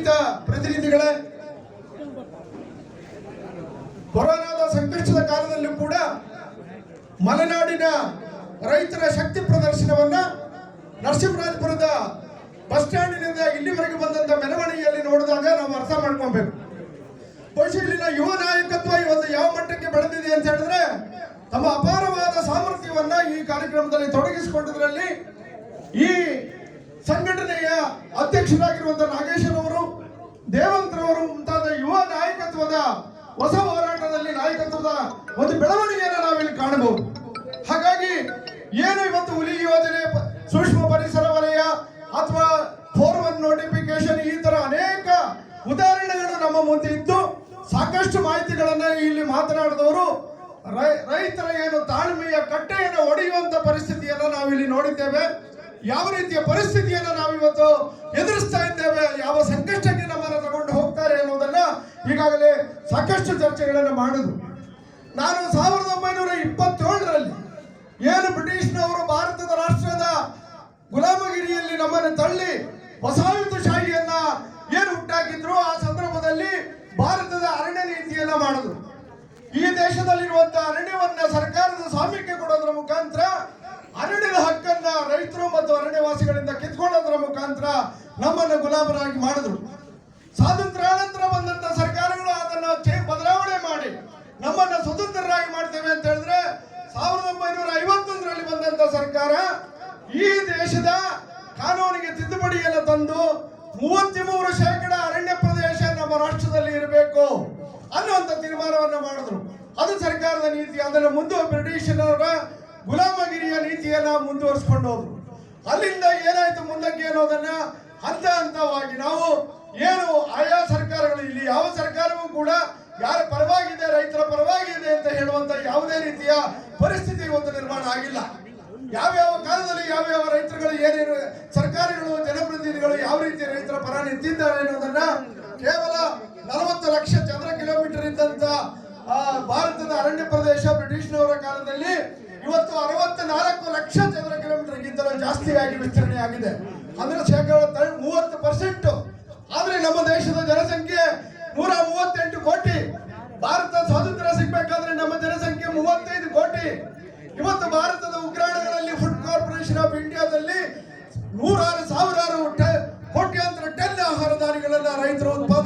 ರೈತ ಪ್ರತಿನಿಧಿಗಳೇ, ಕೊರೋನಾದ ಸಂಕಷ್ಟದ ಕಾಲದಲ್ಲೂ ಕೂಡ ಮಲೆನಾಡಿನ ರೈತರ ಶಕ್ತಿ ಪ್ರದರ್ಶನವನ್ನ ನರಸಿಂಹರಾಜಪುರದ ಬಸ್ ಸ್ಟ್ಯಾಂಡಿನಿಂದ ಇಲ್ಲಿವರೆಗೆ ಬಂದಂತ ಮೆರವಣಿಗೆಯಲ್ಲಿ ನೋಡಿದಾಗ ನಾವು ಅರ್ಥ ಮಾಡ್ಕೊಬೇಕು ಬಹುಶಃ ಯುವ ನಾಯಕತ್ವ ಇವತ್ತು ಯಾವ ಮಟ್ಟಕ್ಕೆ ಬೆಳೆದಿದೆ ಅಂತ ಹೇಳಿದ್ರೆ ತಮ್ಮ ಅಪಾರವಾದ ಸಾಮರ್ಥ್ಯವನ್ನ ಈ ಕಾರ್ಯಕ್ರಮದಲ್ಲಿ ತೊಡಗಿಸಿಕೊಂಡಿದ್ರಲ್ಲಿ ಈ ಸಂಘಟನೆಯ ಅಧ್ಯಕ್ಷರಾಗಿರುವಂತಹ ನಾಗೇಶ್ವರವರು ದೇವಂತ್ರವರು ಮುಂತಾದ ಯುವ ನಾಯಕತ್ವದ ಹೊಸ ಹೋರಾಟದಲ್ಲಿ ನಾಯಕತ್ವದ ಒಂದು ಬೆಳವಣಿಗೆಯನ್ನು ನಾವಿಲ್ಲಿ ಕಾಣಬಹುದು. ಹಾಗಾಗಿ ಏನು ಇವತ್ತು ಹುಲಿ ಯೋಜನೆ, ಸೂಕ್ಷ್ಮ ಪರಿಸರ ವಲಯ ಅಥವಾ ಫೋರ್ ಒನ್ ನೋಟಿಫಿಕೇಶನ್ ಈ ತರ ಅನೇಕ ಉದಾಹರಣೆಗಳು ನಮ್ಮ ಮುಂದೆ ಇದ್ದು ಸಾಕಷ್ಟು ಮಾಹಿತಿಗಳನ್ನ ಇಲ್ಲಿ ಮಾತನಾಡಿದವರು ರೈತರ ಏನು ತಾಳ್ಮೆಯ ಕಟ್ಟೆಯನ್ನು ಒಡೆಯುವಂತ ಪರಿಸ್ಥಿತಿಯನ್ನ ನಾವಿಲ್ಲಿ ನೋಡಿದ್ದೇವೆ. ಯಾವ ರೀತಿಯ ಪರಿಸ್ಥಿತಿಯನ್ನ ನಾವಿವತ್ತು ಎದುರಿಸ್ತಾ ಇದ್ದೇವೆ, ಯಾವ ಸಂಕಷ್ಟಕ್ಕೆ ಈಗಾಗಲೇ ಸಾಕಷ್ಟು ಚರ್ಚೆಗಳನ್ನು ಮಾಡಿದ್ರು. ನಾನು ಸಾವಿರದ ಒಂಬೈನೂರ ಇಪ್ಪತ್ತೇಳರಲ್ಲಿ ಏನು ಬ್ರಿಟಿಷ್ನವರು ಭಾರತದ ರಾಷ್ಟ್ರದ ಗುಲಾಮಗಿರಿಯಲ್ಲಿ ನಮ್ಮನ್ನು ತಳ್ಳಿ ವಸಾಹತುಶಾಹಿಯನ್ನ ಏನು ಹುಟ್ಟಾಕಿದ್ರು, ಆ ಸಂದರ್ಭದಲ್ಲಿ ಭಾರತದ ಅರಣ್ಯ ನೀತಿಯನ್ನ ಮಾಡಿದ್ರು. ಈ ದೇಶದಲ್ಲಿರುವಂತಹ ಅರಣ್ಯವನ್ನ ಸರ್ಕಾರದ ಸ್ವಾಮ್ಯಕ್ಕೆ ಕೊಡೋದ್ರ ಮುಖಾಂತರ, ಅರಣ್ಯದ ಹಕ್ಕನ್ನ ರೈತರು ಮತ್ತು ಅರಣ್ಯವಾಸಿಗಳಿಂದ ಕಿತ್ಕೊಳ್ಳೋದ್ರ ಮುಖಾಂತರ ನಮ್ಮನ್ನು ಗುಲಾಮರಾಗಿ ಮಾಡಿದ್ರು. ತಿದ್ದುಪಡಿಯನ್ನು ತಂದು ಮೂವತ್ಮೂರು ಶೇಕಡ ಅರಣ್ಯ ಪ್ರದೇಶ ನಮ್ಮ ರಾಷ್ಟ್ರದಲ್ಲಿ ಇರಬೇಕು ಅನ್ನುವಂತ ತೀರ್ಮಾನವನ್ನು ಮಾಡಿದ್ರು. ಅದು ಸರ್ಕಾರದ ನೀತಿ. ಅದನ್ನು ಮುಂದೆ ಬ್ರಿಟಿಷನವರ ಗುಲಾಮಗಿರಿಯ ನೀತಿಯನ್ನ ಮುಂದುವರಿಸಿಕೊಂಡು ಹೋದ್ರು. ಅಲ್ಲಿಂದ ಏನಾಯ್ತು ಮುಂದಕ್ಕೆ ಅನ್ನೋದನ್ನ ಹಂತ ಹಂತವಾಗಿ ನಾವು ಏನು ಆಯಾ ಸರ್ಕಾರಗಳು ಇಲ್ಲಿ ಯಾವ ಸರ್ಕಾರವೂ ಕೂಡ ಯಾರ ಪರವಾಗಿದೆ ರೈತರ ಪರವಾಗಿದೆ ಅಂತ ಹೇಳುವಂತ ಯಾವುದೇ ರೀತಿಯ ಪರಿಸ್ಥಿತಿ ಇವತ್ತು ನಿರ್ಮಾಣ ಆಗಿಲ್ಲ ಯಾವ್ಯಾವ ಕಾಲದಲ್ಲಿ ಯಾವ್ಯಾವ ರೈತರುಗಳು ಏನೇನು ಸರ್ಕಾರಗಳು ಜನಪ್ರತಿನಿಧಿಗಳು ಯಾವ ರೀತಿ ರೈತರ ಪರ ನಿಂತಿದ್ದಾರೆ ಅನ್ನೋದನ್ನ ಕೇವಲ ನಲವತ್ತು ಲಕ್ಷ ಚದರ ಕಿಲೋಮೀಟರ್ ಇದ್ದಂತ ಆ, ಭಾರತದ ಅರಣ್ಯ ಪ್ರದೇಶ ಬ್ರಿಟಿಷ್ನವರ ಕಾಲದಲ್ಲಿ ಇವತ್ತು ಅರವತ್ತ ನಾಲ್ಕು ಲಕ್ಷ ಚದರ ಕಿಲೋಮೀಟರ್ ಕಿಲೋಮೀಟರ್ಗಿಂತಲೂ ಜಾಸ್ತಿಯಾಗಿ ವಿಸ್ತರಣೆ ಆಗಿದೆ. ಅಂದ್ರೆ ಶೇಕಡ ಮೂವತ್ತು ಪರ್ಸೆಂಟ್ ಆದ್ರೆ ನಮ್ಮ ದೇಶದ ಜನಸಂಖ್ಯೆ ನೂರ ಮೂವತ್ತೆಂಟು ಕೋಟಿ. ಭಾರತ ಸ್ವಾತಂತ್ರ್ಯ ಸಿಗ್ಬೇಕಾದ್ರೆ ನಮ್ಮ ಜನಸಂಖ್ಯೆ ಮೂವತ್ತೈದು ಕೋಟಿ. ಇವತ್ತು ಭಾರತದ ಉಗ್ರಾಣಗಳಲ್ಲಿ ಫುಡ್ ಕಾರ್ಪೊರೇಷನ್ ಆಫ್ ಇಂಡಿಯಾದಲ್ಲಿ ನೂರಾರು ಸಾವಿರಾರು ಕೋಟ್ಯಾಂತರ ಟನ್ ಆಹಾರ ಧಾನ್ಯಗಳನ್ನ ರೈತರು ಉತ್ಪಾದನೆ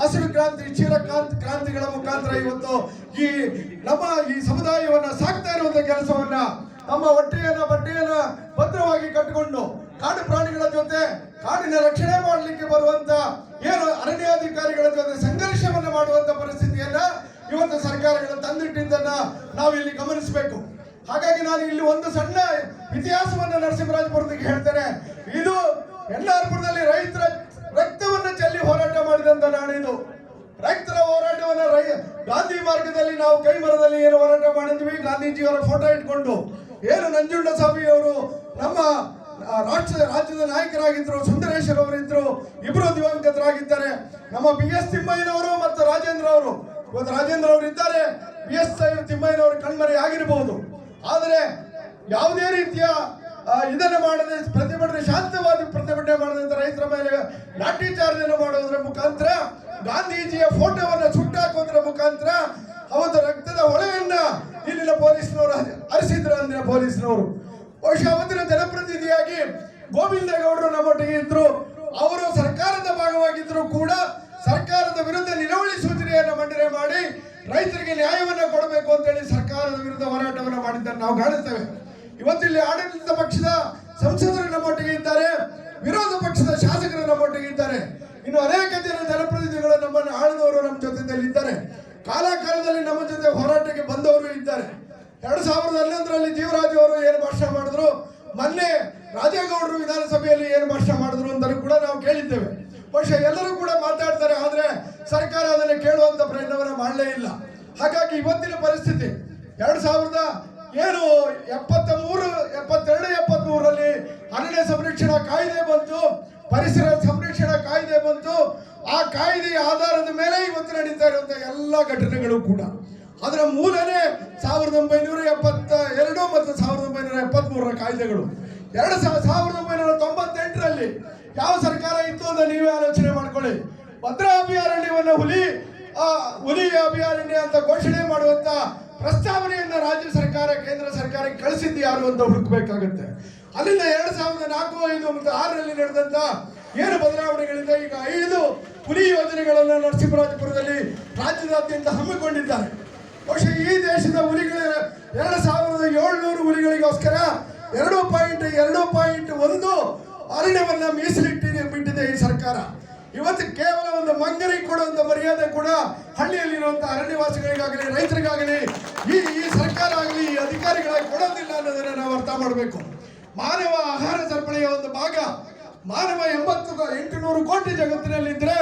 ಹಸಿರು ಕ್ರಾಂತಿ, ಕ್ಷೀರ ಕ್ರಾಂತಿಗಳ ಮುಖಾಂತರ ಇವತ್ತು ಈ ನಮ್ಮ ಈ ಸಮುದಾಯವನ್ನ ಸಾಕ್ತಾ ಇರುವಂತ ಕೆಲಸವನ್ನ, ನಮ್ಮ ಹೊಟ್ಟೆಯನ್ನ ಬಟ್ಟೆಯನ್ನ ಭದ್ರವಾಗಿ ಕಟ್ಟಿಕೊಂಡು ಕಾಡು ಪ್ರಾಣಿಗಳ ಜೊತೆ ಕಾಡಿನ ರಕ್ಷಣೆ ಮಾಡಲಿಕ್ಕೆ ಬರುವಂತ ಏನು ಅರಣ್ಯಾಧಿಕಾರಿಗಳ ಜೊತೆ ಸಂಘರ್ಷವನ್ನ ಮಾಡುವಂತ ಪರಿಸ್ಥಿತಿಯನ್ನ ಇವತ್ತು ಸರ್ಕಾರಗಳು ತಂದಿಟ್ಟಿದ್ದನ್ನ ನಾವು ಇಲ್ಲಿ ಗಮನಿಸಬೇಕು. ಹಾಗಾಗಿ ನಾನು ಇಲ್ಲಿ ಒಂದು ಸಣ್ಣ ಇತಿಹಾಸವನ್ನ ನರಸಿಂಹರಾಜಪುರದಿಗೆ ಹೇಳ್ತೇನೆ. ಇದು ಯಲ್ಲಾರ್ಪುರದಲ್ಲಿ ರೈತರ ರಕ್ತವನ್ನು ಚೆಲ್ಲಿ ಹೋರಾಟ ಮಾಡಿದಂತ ನಾಡಿದು ರೈತರ ಹೋರಾಟವನ್ನ ರೈ ಗಾಂಧಿ ಮಾರ್ಗದಲ್ಲಿ ನಾವು ಕೈ ಮರದಲ್ಲಿ ಏನು ಹೋರಾಟ ಮಾಡಿದ್ವಿ, ಗಾಂಧೀಜಿಯವರ ಫೋಟೋ ಇಟ್ಕೊಂಡು. ಏನು ನಂಜುಂಡ ಸ್ವಾಮಿಯವರು ನಮ್ಮ ರಾಷ್ಟ್ರದ, ರಾಜ್ಯದ ನಾಯಕರಾಗಿದ್ರು, ಸುಂದರೇಶ್ವರ್ ಅವರಿದ್ರು ಇಬ್ಬರು ದಿವಂಗತರಾಗಿದ್ದಾರೆ. ನಮ್ಮ ಬಿ ಎಸ್ ತಿಮ್ಮಯ್ಯನವರು ಮತ್ತು ರಾಜೇಂದ್ರ ಅವರು. ಇವತ್ತು ರಾಜೇಂದ್ರ ಅವರು ಇದ್ದಾರೆ. ಬಿ ಎಸ್ ತಿಮ್ಮಯ್ಯನವರು ಕಣ್ಮರೆ ಆಗಿರಬಹುದು ಆದರೆ ಯಾವುದೇ ರೀತಿಯ ಇದನ್ನು ಮಾಡದೆ ಪ್ರತಿಭಟನೆ ಶಾಂತವಾಗಿ ಪ್ರತಿಭಟನೆ ಮಾಡದಂತ ರೈತರ ಮೇಲೆ ಲಾಠಿ ಚಾರ್ಜ್ ಅನ್ನು ಮಾಡೋದ್ರ ಮುಖಾಂತರ ಗಾಂಧೀಜಿಯ ಫೋಟೋವನ್ನು ಸುಟ್ಟಾಕುವುದರ ಮುಖಾಂತರ ಅವತ್ತು ರಕ್ತದ ಹೊಳೆಯನ್ನ ಇಲ್ಲಿನ ಪೊಲೀಸ್ನವರು ಹರಿಸಿದ್ರು ಅಂದ್ರೆ ಪೊಲೀಸ್ನವರು. ಬಹುಶಃ ಅವತ್ತಿನ ಜನಪ್ರತಿನಿಧಿಯಾಗಿ ಗೋವಿಂದೇಗೌಡರು ನಮ್ಮೊಟ್ಟಿಗೆ ಇದ್ರು. ಅವರು ಸರ್ಕಾರದ ಭಾಗವಾಗಿದ್ರು ಕೂಡ ಸರ್ಕಾರದ ವಿರುದ್ಧ ನಿಲುವಳಿ ಸೂಚನೆಯನ್ನು ಮಂಡನೆ ಮಾಡಿ ರೈತರಿಗೆ ನ್ಯಾಯವನ್ನ ಕೊಡಬೇಕು ಅಂತೇಳಿ ಸರ್ಕಾರದ ವಿರುದ್ಧ ಹೋರಾಟವನ್ನು ಮಾಡಿದ್ದನ್ನು ನಾವು ಕಾಣುತ್ತೇವೆ. ಇವತ್ತಿಲ್ಲಿ ಆಡಳಿತ ಪಕ್ಷದ ಸಂಸದರು ನಮ್ಮೊಟ್ಟಿಗೆ ಇದ್ದಾರೆ, ವಿರೋಧ ಪಕ್ಷದ ಶಾಸಕರು ನಮ್ಮೊಟ್ಟಿಗೆ ಇದ್ದಾರೆ. ಇನ್ನು ಅನೇಕ ಜನ ಜನಪ್ರತಿನಿಧಿಗಳು ನಮ್ಮನ್ನು ಆಳಿದವರು ನಮ್ಮ ಜೊತೆಯಲ್ಲಿ ಇದ್ದಾರೆ. ಕಾಲಕಾಲದಲ್ಲಿ ನಮ್ಮ ಜೊತೆ ಹೋರಾಟಕ್ಕೆ ಬಂದವರು ಇದ್ದಾರೆ. ಎರಡು ಸಾವಿರದ ಹನ್ನೊಂದರಲ್ಲಿ ಜೀವರಾಜ್ ಅವರು ಏನು ಭಾಷಣ ಮಾಡಿದ್ರು, ಮೊನ್ನೆ ರಾಜೇಗೌಡರು ವಿಧಾನಸಭೆಯಲ್ಲಿ ಏನು ಭಾಷಣ ಮಾಡಿದ್ರು ಅಂತಲೂ ಕೂಡ ನಾವು ಕೇಳಿದ್ದೇವೆ. ಬಹುಶಃ ಎಲ್ಲರೂ ಕೂಡ ಮಾತಾಡ್ತಾರೆ, ಆದರೆ ಸರ್ಕಾರ ಅದನ್ನು ಕೇಳುವಂಥ ಪ್ರಯತ್ನವನ್ನು ಮಾಡಲೇ ಇಲ್ಲ. ಹಾಗಾಗಿ ಇವತ್ತಿನ ಪರಿಸ್ಥಿತಿ, ಎರಡು ಸಾವಿರದ ಏನು ಎಪ್ಪತ್ತ ಮೂರು ಎಪ್ಪತ್ತೆರಡು ಎಪ್ಪತ್ತ್ ಮೂರರಲ್ಲಿ ಅರಣ್ಯ ಸಂರಕ್ಷಣಾ ಕಾಯ್ದೆ ಬಂತು, ಪರಿಸರ ಸಂರಕ್ಷಣಾ ಕಾಯ್ದೆ ಬಂತು. ಆ ಕಾಯ್ದೆಯ ಆಧಾರದ ಮೇಲೆ ಇವತ್ತು ನಡೀತಾ ಇರುವಂತಹ ಎಲ್ಲ ಘಟನೆಗಳು ಕೂಡ. ಅದರ ಮೂಲನೇ ಸಾವಿರದ ಒಂಬೈನೂರ ಎಪ್ಪತ್ತ ಎರಡು ಮತ್ತು ಸಾವಿರದ ಒಂಬೈನೂರ ಎಪ್ಪತ್ತ್ ಮೂರರ ಕಾಯ್ದೆಗಳು. ಎರಡು ಸಾವಿರದ ಒಂಬೈನೂರ ತೊಂಬತ್ತೆಂಟರಲ್ಲಿ ಯಾವ ಸರ್ಕಾರ ಇತ್ತು ಅಂತ ನೀವೇ ಆಲೋಚನೆ ಮಾಡ್ಕೊಳ್ಳಿ. ಭದ್ರಾ ಅಭಯಾರಣ್ಯವನ್ನು ಹುಲಿ ಹುಲಿ ಅಭಯಾರಣ್ಯ ಅಂತ ಘೋಷಣೆ ಮಾಡುವಂತ ಪ್ರಸ್ತಾವನೆಯನ್ನ ರಾಜ್ಯ ಸರ್ಕಾರ, ಕೇಂದ್ರ ಸರ್ಕಾರಕ್ಕೆ ಕಳಿಸಿದ್ದು ಯಾರು ಅಂತ ಹುಡುಕಬೇಕಾಗುತ್ತೆ ಅಲ್ಲಿಂದ ಎರಡ್ ಸಾವಿರದ ನಾಲ್ಕು, ಐದು ಮತ್ತು ಆರರಲ್ಲಿ ನಡೆದಂತ ಏನು ಬದಲಾವಣೆಗಳಿಂದ ಈಗ ಐದು ಪುಲಿ ಯೋಜನೆಗಳನ್ನು ನರಸಿಂಹರಾಜಪುರದಲ್ಲಿ ರಾಜ್ಯದಾದ್ಯಂತ ಹಮ್ಮಿಕೊಂಡಿದ್ದಾರೆ. ಬಹುಶಃ ಈ ದೇಶದ ಹುಲಿಗಳ ಎರಡು ಸಾವಿರದ ಏಳ್ನೂರು ಹುಲಿಗಳಿಗೋಸ್ಕರ ಎರಡು ಪಾಯಿಂಟ್ ಎರಡು ಪಾಯಿಂಟ್ ಒಂದು ಅರಣ್ಯವನ್ನ ಮೀಸಲಿಟ್ಟಿದೆ, ಬಿಟ್ಟಿದೆ ಈ ಸರ್ಕಾರ. ಇವತ್ತು ಕೇವಲ ಒಂದು ಮಂಗರಿ ಕೊಡುವಂತ ಮರ್ಯಾದೆ ಕೂಡ ಹಳ್ಳಿಯಲ್ಲಿರುವಂತಹ ಅರಣ್ಯವಾಸಿಗಳಿಗಾಗಲಿ, ರೈತರಿಗಾಗಲಿ, ಈ ಈ ಸರ್ಕಾರ ಆಗಲಿ, ಈ ಅಧಿಕಾರಿಗಳಾಗಿ ಕೊಡೋದಿಲ್ಲ ಅನ್ನೋದನ್ನ ನಾವು ಅರ್ಥ ಮಾಡಬೇಕು. ಮಾನವ ಆಹಾರ ಸರಪಳಿಯ ಒಂದು ಭಾಗ, ಮಾನವ ಎಂಬತ್ತು ಎಂಟುನೂರು ಕೋಟಿ ಜಗತ್ತಿನಲ್ಲಿದ್ದರೆ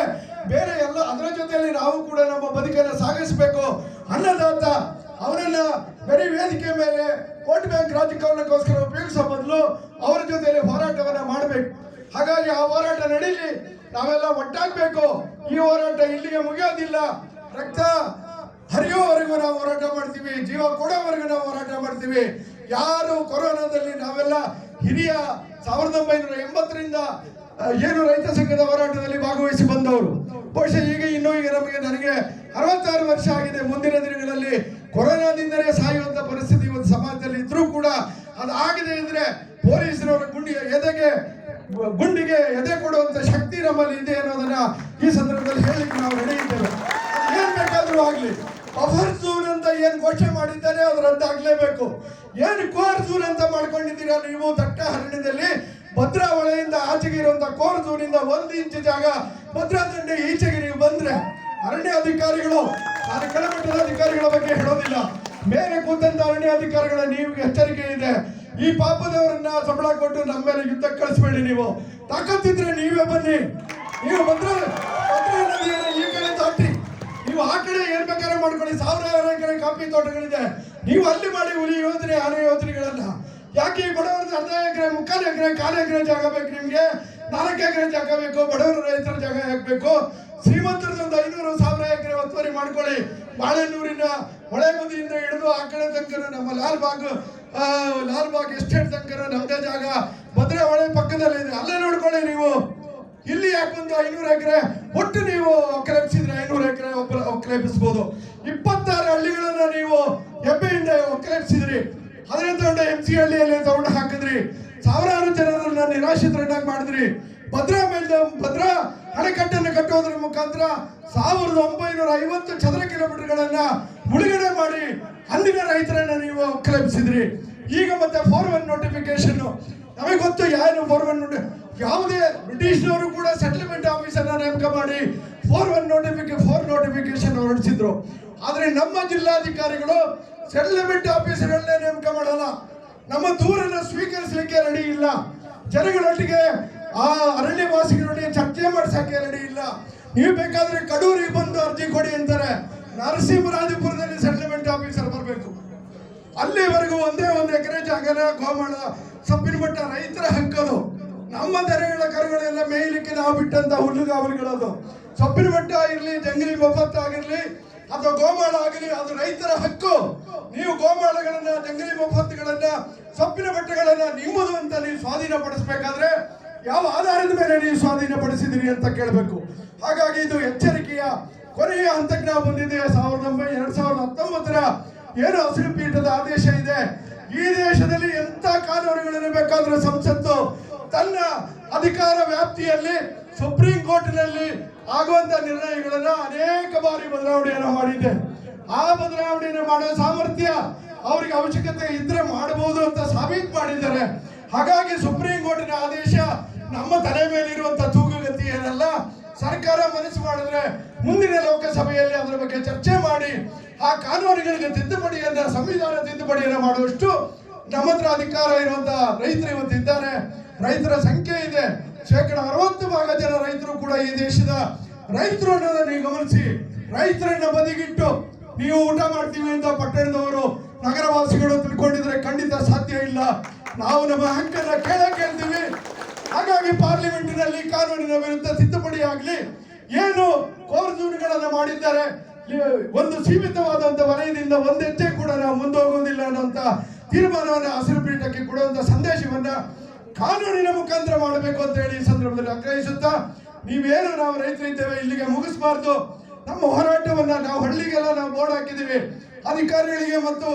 ಬೇರೆ ಎಲ್ಲ ಅದರ ಜೊತೆಯಲ್ಲಿ ನಾವು ಕೂಡ ನಮ್ಮ ಬದುಕನ್ನ ಸಾಗಿಸಬೇಕು. ಅನ್ನದಾತ ಅವರನ್ನ ಬರೀ ವೇದಿಕೆ ಮೇಲೆ ವೋಟ್ ಬ್ಯಾಂಕ್ ರಾಜಕಾರಣಕ್ಕೋಸ್ಕರ ಉಪಯೋಗಿಸೋ ಬದಲು ಅವರ ಜೊತೆಯಲ್ಲಿ ಹೋರಾಟವನ್ನ ಮಾಡಬೇಕು. ಹಾಗಾಗಿ ಆ ಹೋರಾಟ ನಡೀಲಿ. ನಾವೆಲ್ಲ ಒಟ್ಟಾಗಬೇಕು. ಈ ಹೋರಾಟ ಇಲ್ಲಿಗೆ ಮುಗಿಯೋದಿಲ್ಲ. ರಕ್ತ ಹರಿಯೋವರೆಗೂ ನಾವು ಹೋರಾಟ ಮಾಡ್ತೀವಿ. ಜೀವ ಕೊಡೋವರೆಗೂ ನಾವು ಹೋರಾಟ ಮಾಡ್ತೀವಿ. ಯಾರು ಕೊರೋನಾದಲ್ಲಿ ನಾವೆಲ್ಲ ಹಿರಿಯ ಸಾವಿರದ ಒಂಬೈನೂರ ಎಂಬತ್ತರಿಂದ ಏನು ರೈತ ಸಂಘದ ಹೋರಾಟದಲ್ಲಿ ಭಾಗವಹಿಸಿ ಬಂದವರು. ಬಹುಶಃ ಈಗ ಇನ್ನೂ ಈಗ ನಮಗೆ ನನಗೆ ಅರವತ್ತಾರು ವರ್ಷ ಆಗಿದೆ. ಮುಂದಿನ ದಿನಗಳಲ್ಲಿ ಕೊರೋನಾದಿಂದಲೇ ಸಾಯುವಂತ ಪರಿಸ್ಥಿತಿ ಒಂದು ಸಮಾಜದಲ್ಲಿ ಇದ್ರೂ ಕೂಡ ಅದು ಆಗಿದೆ ಇದ್ರೆ ಪೊಲೀಸರವರ ಗುಂಡಿ ಎದೆಗೆ, ಗುಂಡಿಗೆ ಎದೆ ಕೊಡುವಂತ ನಮ್ಮಲ್ಲಿ ಇದೆ ಅನ್ನೋದನ್ನ ಈ ಸಂದರ್ಭದಲ್ಲಿ ಹೇಳಿಕ್ಕೆ ನಾವು ರೆಡಿ ಇದ್ದೇವೆ. ಏನ್ ಬೇಕಾದ್ರೂ ಆಗ್ಲಿ. ಬಫರ್ ಝೋನ್ ಅಂತ ಏನ್ ಘೋಷಣೆ ಮಾಡಿದ್ದಾರೆ ಅದು ರದ್ದಾಗ್ಲೇಬೇಕು ಏನು ಕೋರ್ ಝೂನ್ ಅಂತ ಮಾಡ್ಕೊಂಡಿದ್ದೀರಾ ನೀವು ದಟ್ಟ ಅರಣ್ಯದಲ್ಲಿ ಭದ್ರಾ ಹೊಳೆಯಿಂದ ಆಚೆಗೆ ಇರುವಂತ ಕೋರ್ ಝೂನಿಂದ ಒಂದು ಇಂಚು ಜಾಗ ಭದ್ರಾ ದಂಡೆ ಈಚೆಗೆ ನೀವು ಬಂದ್ರೆ ಅರಣ್ಯ ಅಧಿಕಾರಿಗಳು ನಾನು ಕೆಳಮಟ್ಟದ ಅಧಿಕಾರಿಗಳ ಬಗ್ಗೆ ಹೇಳೋದಿಲ್ಲ. ಬೇರೆ ಕೂತಂತ ಅರಣ್ಯ ಅಧಿಕಾರಿಗಳ ನೀವು ಎಚ್ಚರಿಕೆ ಇದೆ. ಈ ಪಾಪದವರನ್ನ ಸಂಬಳ ಕೊಟ್ಟು ನಮ್ಮ ಮೇಲೆ ಯುದ್ಧ ಕಳಿಸ್ಬೇಡಿ ನೀವು. ತಾಕತ್ತಿದ್ರೆ ನೀವೇ ಬನ್ನಿ. ನೀವು ಬಂದ್ರೆ ಈ ಕಡೆ ದಾಟಿ ನೀವು ಆ ಕಡೆ ಏನ್ ಬೇಕಾದ್ರೆ ಮಾಡ್ಕೊಳ್ಳಿ. ಸಾವಿರ ಎಕರೆ ಕಾಫಿ ತೋಟಗಳಿದೆ. ನೀವು ಅಲ್ಲಿ ಮಾಡಿ ಹುಲಿ ಯೋಜನೆ ಆನೆ ಯೋಜನೆಗಳನ್ನ. ಯಾಕೆ ಈ ಬಡವರದ್ದು ಅರ್ಧ ಎಕರೆ, ಮುಕ್ಕಾಲು ಎಕರೆ, ಕಾಲು ಎಕರೆ ಜಾಗ ಬೇಕು ನಿಮ್ಗೆ? ನಾಲ್ಕು ಎಕರೆ ಜಾಗ ಬೇಕು, ಬಡವರ ರೈತರ ಜಾಗ ಹಾಕ್ಬೇಕು. ಶ್ರೀಮಂತರದ ಶ್ರೀಮಂತರದ್ದು ಐನೂರು ಸಾವಿರ ಎಕರೆ ಒತ್ತುವರಿ ಮಾಡ್ಕೊಳ್ಳಿ. ಬಾಳೆನೂರಿನ ಹೊಳೆ ಮುದಿಯಿಂದ ಹಿಡಿದು ಆ ಕಡೆ ತನಕ ನಮ್ಮ ಲಾಲ್ಬಾಗ್ ಲಾಲ್ಬಾಗ್ ಎಸ್ಟೇಟ್ ತನಕ ನಮ್ದೇ ಜಾಗ. ಭದ್ರಾ ಹೊಳೆ ಪಕ್ಕದಲ್ಲಿ ಇದೆ. ಅಲ್ಲೇ ನೋಡ್ಕೊಳ್ಳಿ ನೀವು. ಇಲ್ಲಿ ಯಾಕೆ ಬಂದು ಐನೂರು ಎಕರೆ? ಒಟ್ಟು ನೀವು ಒಕ್ಕಲೆಬ್ಸಿದ್ರೆ ಐನೂರು ಎಕರೆ ಒಬ್ಬ ಒಕ್ಕಲೆಬ್ಬಿಸ್ಬೋದು ಇಪ್ಪತ್ತಾರು ಹಳ್ಳಿಗಳನ್ನ ನೀವು ಹೆಬ್ಬೆಯಿಂದ ಒಕ್ಕಲೆಬ್ಸಿದ್ರಿ ಅದನ್ನ ತಗೊಂಡು ಎಂ ಸಿ ಹಳ್ಳಿಯಲ್ಲಿ ತಗೊಂಡು ಹಾಕಿದ್ರಿ. ಸಾವಿರಾರು ಜನರನ್ನ ನಿರಾಶ್ರಿತರನ್ನಾಗಿ ಮಾಡಿದ್ರಿ. ಭದ್ರಾ ಮೇಲ್ದ ಭದ್ರಾ ಅಣೆಕಟ್ಟನ್ನು ಕಟ್ಟುವುದರ ಮುಖಾಂತರ ಸಾವಿರದ ಒಂಬೈನೂರ ಐವತ್ತು ಚದರ ಕಿಲೋಮೀಟರ್ಗಳನ್ನ ಮುಳುಗಡೆ ಮಾಡಿ ಅಲ್ಲಿನ ರೈತರನ್ನ ನೀವು ಒಕ್ಕಲೆಬ್ಸಿದ್ರಿ ಈಗ ಮತ್ತೆ ಫೋರ್ ಒನ್ ನೋಟಿಫಿಕೇಶನ್ ನಮಗೆ ಗೊತ್ತು ಯಾರು ಫೋರ್ ಒನ್ ಯಾವುದೇ ಬ್ರಿಟಿಷ್ನವರು ಕೂಡ ಸೆಟಲ್ಮೆಂಟ್ ಆಫೀಸರ್ನ ನೇಮಕ ಮಾಡಿ ಫೋರ್ ಒನ್ ನೋಟಿಫಿಕೇ ಫೋರ್ ನೋಟಿಫಿಕೇಶನ್ ಹೊರಡಿಸಿದ್ರು. ಆದರೆ ನಮ್ಮ ಜಿಲ್ಲಾಧಿಕಾರಿಗಳು ಸೆಟಲ್ಮೆಂಟ್ ಆಫೀಸರ್ಗಳನ್ನೇ ನೇಮಕ ಮಾಡಲ್ಲ. ನಮ್ಮ ದೂರನ್ನ ಸ್ವೀಕರಿಸಲಿಕ್ಕೆ ರೆಡಿ ಇಲ್ಲ. ಜನಗಳೊಟ್ಟಿಗೆ ಆ ಅರಣ್ಯವಾಸಿಗಳೊಡನೆ ಚರ್ಚೆ ಮಾಡಿಸಕ್ಕೆ ರೆಡಿ ಇಲ್ಲ. ನೀವು ಬೇಕಾದ್ರೆ ಕಡೂರಿಗೆ ಬಂದು ಅರ್ಜಿ ಕೊಡಿ ಅಂತಾರೆ. ನರಸಿಂಹರಾಜಪುರದಲ್ಲಿ ಸೆಟಲ್ಮೆಂಟ್ ಆಫೀಸರ್ ಬರಬೇಕು. ಅಲ್ಲಿವರೆಗೂ ಒಂದೇ ಒಂದು ಎಕರೆ ಜಾಗನ ಗೋಮಾಳ ಸಬ್ಬಿನ ಮಟ್ಟ ರೈತರ ಹಕ್ಕದು ನಮ್ಮ ತೆರೆಗಳ ಕರುಗಳೆಲ್ಲ ಮೇಯ್ಲಿಕ್ಕೆ ನಾವು ಬಿಟ್ಟಂತ ಹುಲ್ಲುಗಾವಲುಗಳದು. ಸೊಪ್ಪಿನ ಮಟ್ಟ ಆಗಿರ್ಲಿ, ಜಂಗಲಿ ಮೊಫತ್ ಆಗಿರ್ಲಿ, ಅಥವಾ ಗೋಮಾಳ ಆಗಲಿ, ಅದು ರೈತರ ಹಕ್ಕು. ನೀವು ಗೋಮಾಳಗಳನ್ನ, ಜಂಗಲಿ ಮೊಫತ್ಗಳನ್ನ ಸೊಪ್ಪಿನ ಬಟ್ಟೆಗಳನ್ನ ನಿಮ್ಮದು ಅಂತ ನೀವು ಸ್ವಾಧೀನಪಡಿಸಬೇಕಾದ್ರೆ ಯಾವ ಆಧಾರದ ಮೇಲೆ ನೀವು ಸ್ವಾಧೀನಪಡಿಸಿದಿರಿ ಅಂತ ಕೇಳಬೇಕು. ಹಾಗಾಗಿ ಇದು ಎಚ್ಚರಿಕೆಯ, ಕೊನೆಯ ಹಂತಕ್ಕೆ ನಾವು ಬಂದಿದೆ ಸಾವಿರದ ಒಂಬೈನೂರ ಎರಡ್ ಸಾವಿರದ ಹತ್ತೊಂಬತ್ತರ ಏನು ಹಸಿರು ಪೀಠದ ಆದೇಶ ಇದೆ. ಈ ದೇಶದಲ್ಲಿ ಎಂತ ಕಾನೂನುಗಳನ್ನು ಬೇಕಾದ್ರೆ ಸಂಸತ್ತು ತನ್ನ ಅಧಿಕಾರ ವ್ಯಾಪ್ತಿಯಲ್ಲಿ, ಸುಪ್ರೀಂ ಕೋರ್ಟ್ನಲ್ಲಿ ಆಗುವಂತ ನಿರ್ಣಯಗಳನ್ನ ಅನೇಕ ಬಾರಿ ಬದಲಾವಣೆಯನ್ನು ಮಾಡಿದೆ. ಆ ಬದಲಾವಣೆಯನ್ನು ಮಾಡೋ ಸಾಮರ್ಥ್ಯ ಅವರಿಗೆ ಅವಶ್ಯಕತೆ ಇದ್ರೆ ಮಾಡಬಹುದು ಅಂತ ಸಾಬೀತು ಮಾಡಿದ್ದಾರೆ. ಹಾಗಾಗಿ ಸುಪ್ರೀಂ ಕೋರ್ಟಿನ ಆದೇಶ ನಮ್ಮ ತಲೆ ಮೇಲಿರುವಂತ ತೂಗುಗತಿ ಏನಲ್ಲ ಸರ್ಕಾರ ಮನಸ್ಸು ಮಾಡಿದ್ರೆ ಮುಂದಿನ ಲೋಕಸಭೆಯಲ್ಲಿ ಅದರ ಬಗ್ಗೆ ಚರ್ಚೆ ಮಾಡಿ, ಆ ಕಾನೂನುಗಳಿಗೆ ತಿದ್ದುಪಡಿಯನ್ನ ಸಂವಿಧಾನ ತಿದ್ದುಪಡಿಯನ್ನ ಮಾಡುವಷ್ಟು ನಮ್ಮ ಹತ್ರ ಅಧಿಕಾರ ಇರುವಂತ ರೈತರು ಇವತ್ತು ಇದ್ದಾರೆ. ರೈತರ ಸಂಖ್ಯೆ ಇದೆ. ಶೇಕಡ ಅರವತ್ತು ಭಾಗ ಜನ ರೈತರು ಕೂಡ ಈ ದೇಶದ ರೈತರು ಅನ್ನೋದನ್ನ ನೀವು ಗಮನಿಸಿ, ರೈತರನ್ನ ಬದಿಗಿಟ್ಟು ನೀವು ಊಟ ಮಾಡ್ತೀವಿ ಅಂತ ಪಟ್ಟಣದವರು, ನಗರವಾಸಿಗಳು ತಿಳ್ಕೊಂಡಿದ್ರೆ ಖಂಡಿತ ಸಾಧ್ಯ ಇಲ್ಲ. ನಾವು ನಮ್ಮ ಹಕ್ಕನ್ನ ಕೇಳ ಕೇಳ್ತೀವಿ ಹಾಗಾಗಿ ಪಾರ್ಲಿಮೆಂಟಿನಲ್ಲಿ ಕಾನೂನಿನ ವಿರುದ್ಧ ತಿದ್ದುಪಡಿ ಆಗಲಿ, ಏನು ಕೋರ್ಟ್ ಜೂನ್ಗಳನ್ನ ಮಾಡಿದ್ದಾರೆ ಒಂದು ಸೀಮಿತವಾದಂತ ವಲಯದಿಂದ ಒಂದು ಹೆಜ್ಜೆ ಕೂಡ ನಾವು ಮುಂದೋಗುವುದಿಲ್ಲ ಅನ್ನುವಂತ ತೀರ್ಮಾನವನ್ನ ಹಸಿರು ಪೀಠಕ್ಕೆ ಕೊಡುವಂತ ಸಂದೇಶವನ್ನ ಕಾನೂನಿನ ಮುಖಾಂತರ ಮಾಡಬೇಕು ಅಂತ ಹೇಳಿ ಈ ಸಂದರ್ಭದಲ್ಲಿ ಆಗ್ರಹಿಸುತ್ತಾ, ನೀವೇನು ನಾವು ರೈತರಿದ್ದೇವೆ ಇಲ್ಲಿಗೆ ಮುಗಿಸಬಾರ್ದು, ನಮ್ಮ ಹೋರಾಟವನ್ನ ನಾವು ಹಳ್ಳಿಗೆಲ್ಲ ನಾವು ಬೋರ್ಡ್ ಹಾಕಿದ್ದೀವಿ, ಅಧಿಕಾರಿಗಳಿಗೆ ಮತ್ತು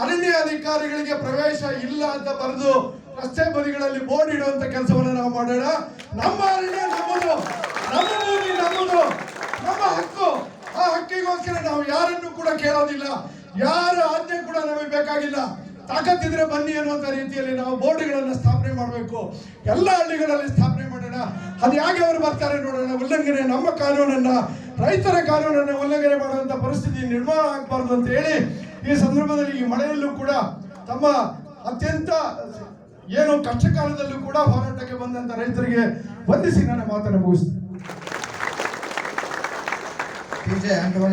ಅರಣ್ಯ ಅಧಿಕಾರಿಗಳಿಗೆ ಪ್ರವೇಶ ಇಲ್ಲ ಅಂತ ಬರೆದು ರಸ್ತೆ ಬದಿಗಳಲ್ಲಿ ಬೋರ್ಡ್ ಇಡುವಂತ ಕೆಲಸವನ್ನು ನಾವು ಮಾಡೋಣ. ನಮ್ಮ ಅರಣ್ಯ ನಮ್ಮದು. ನಮ್ಮ ಭೂಮಿ ನಮ್ಮದು. ನಮ್ಮ ಹಕ್ಕು. ಆ ಹಕ್ಕಿಗೋಸ್ಕರ ನಾವು ಯಾರನ್ನು ಕೂಡ ಕೇಳೋದಿಲ್ಲ. ಯಾರ ಆಜ್ಞೆ ಕೂಡ ನಮಗೆ ಬೇಕಾಗಿಲ್ಲ. ತಾಕತ್ತಿದ್ರೆ ಬನ್ನಿ ಅನ್ನುವಂಥ ರೀತಿಯಲ್ಲಿ ನಾವು ಬೋರ್ಡ್ಗಳನ್ನು ಸ್ಥಾಪನೆ ಮಾಡಬೇಕು. ಎಲ್ಲ ಹಳ್ಳಿಗಳಲ್ಲಿ ಸ್ಥಾಪನೆ ಮಾಡೋಣ. ಅದು ಹೇಗೆ ಅವರು ಬರ್ತಾರೆ ನೋಡೋಣ. ಉಲ್ಲಂಘನೆ ನಮ್ಮ ಕಾನೂನನ್ನ, ರೈತರ ಕಾನೂನನ್ನ ಉಲ್ಲಂಘನೆ ಮಾಡುವಂತ ಪರಿಸ್ಥಿತಿ ನಿರ್ಮಾಣ ಆಗಬಾರ್ದು ಅಂತ ಹೇಳಿ ಈ ಸಂದರ್ಭದಲ್ಲಿ ಈ ಮಳೆಯಲ್ಲೂ ಕೂಡ ತಮ್ಮ ಅತ್ಯಂತ ಏನು ಕಷ್ಟ ಕಾಲದಲ್ಲೂ ಕೂಡ ಹೋರಾಟಕ್ಕೆ ಬಂದಂತ ರೈತರಿಗೆ ವಂದಿಸಿ ನನ್ನ ಮಾತನ್ನು ಮುಗಿಸ್ತೇನೆ.